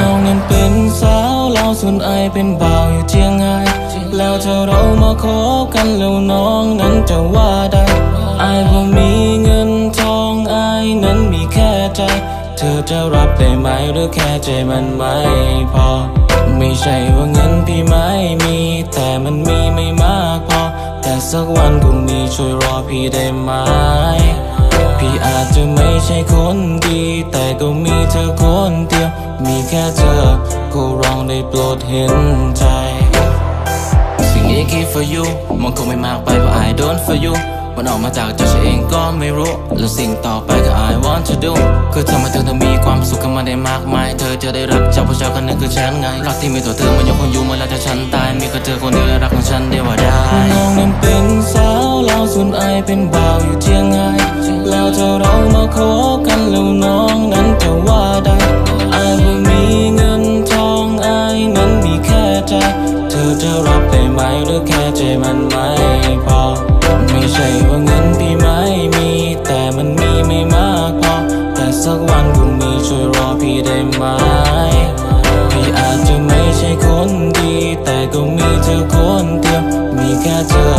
น้องนั้นเป็นสาวลาส่วนไอเป็นบ่าวอยู่เชียงรายแล้วถ้าเรามาขอกันแล้วน้องนั้นจะว่าได้ไอายบ่มีเงินทองไอนั้นมีแค่ใจ เธอจะรับได้ไหมหรือแค่ใจมันไม่พอ ไม่ใช่ว่าเงินพี่ไม่มี แต่มันมีไม่มากพอ แต่สักวันคงมีช่วยรอพี่ได้ไหมพี่อาจจะไม่ใช่คนดี แต่ก็มีเธอคน แค่เธอก็ร้องได้โปรดเห็นใจ สิ่งนี้คิด for you มันคงไม่มากไปเพราะ I don't for you มันออกมาจากใจฉันเองก็ไม่รู้ แล้วสิ่งต่อไปก็ I want to do คือทำให้เธอต้อมีความสุขกับมันได้มากมาย เธอจะได้รักจากผู้ชายคนหนึงคือฉันไง รักที่มีตัวเธอมันยังคงอยู่เมื่อไรจะฉันตาย มีแค่เธอคนเดียวและรักของฉันได้ว่าได้น้องนั้นเป็นสาวลาวส่วนไอเป็นบ่าวอยู่เชียงรายแล้วถ้าเรามาขอกันแล้วน้องนั้นจะว่าได้ พี่ได้ไหมพี่อาจจะไม่ใช่คนดี แต่ก็มีเธอคนเดียว มีแค่เธอ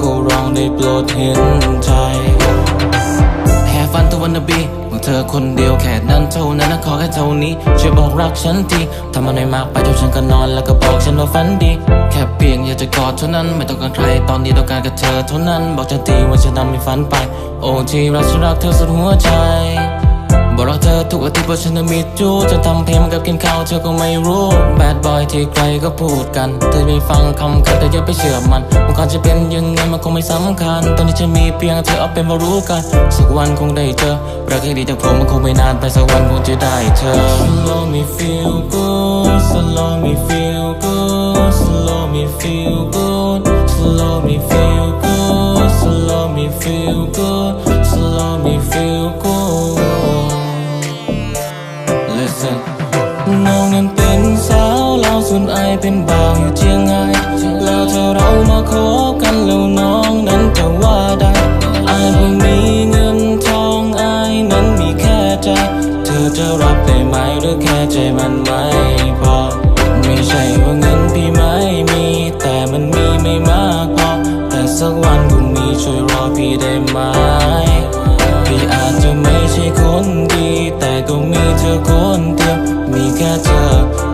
ก็ร้องได้โปรดเห็นใจแค่ฝันตัววันนบีของเธอคนเดียวแค่นั้นเท่านั้นนะขอแค่เท่านี้ช่วยบอกรักฉันทีทำมันไม่มากไปจนฉันก็นอนแล้วก็บอกฉันว่าฝันดี แค่เพียงอยากจะกอดเท่านั้นไม่ต้องการใครตอนนี้ต้องการกับเธอเท่านั้น บอกฉันทีว่าฉันทำให้ฝันไป โอ้ที่รักฉันรักเธอสุดหัวใจ อกรักเธอทุกอาทิตย์เพราะฉันมีจูจะทำเพลงมันกับกินข้าวเธอก็ไม่รู้ Bad boy ที่ใครก็พูดกัน เธอไม่ฟังคำกันแต่อย่าไปเชื่อมันมันก่อนจะเป็นยังไงมันคงไม่สำคัญ ตอนนี้ฉันมีเพียงเธอเอาเป็นว่ารู้กัน สักวันคงได้เจอรักให้ดีจากผมมันคงไม่นานไปสักวันคงจะได้เธอ Slow me feel good Slow me feel good Slow me feel น้องนั้นเป็นสาวเลาส่วนไอเป็นบ่าวอยู่เชียงรายแล้วถ้าเรามาขอกันแล้วน้องนั้นจะว่าได้ไอบ่มีเงินทองไอนั้นมีแค่ใจ เธอจะรับได้ไหมหรือแค่ใจมันไม่พอ ไม่ใช่ว่าเงินพี่ไม่มี แต่มันมีไม่มากพอ แต่สักวันคงมีช่วยรอพี่ได้ไหม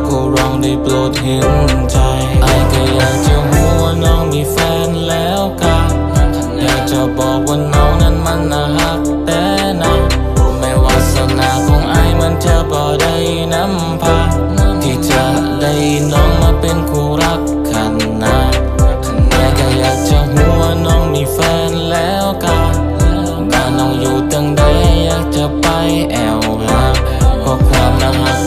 กูร้องได้โปรดเห็นใจไอก็อยากจะหัวน้องมีแฟนแล้วกันอยากจะบอกว่าน้องนั้นมันน่าฮักแต่นะไม่วาสนาของไอมันเธอบอได้น้ำพาที่จะได้น้องมาเป็นคู่รักขันนะไอ้ก็อยากจะหัวน้องมีแฟนแล้วกันการน้องอยู่ตั้งใดอยากจะไปแอลหัขอความน่าฮัก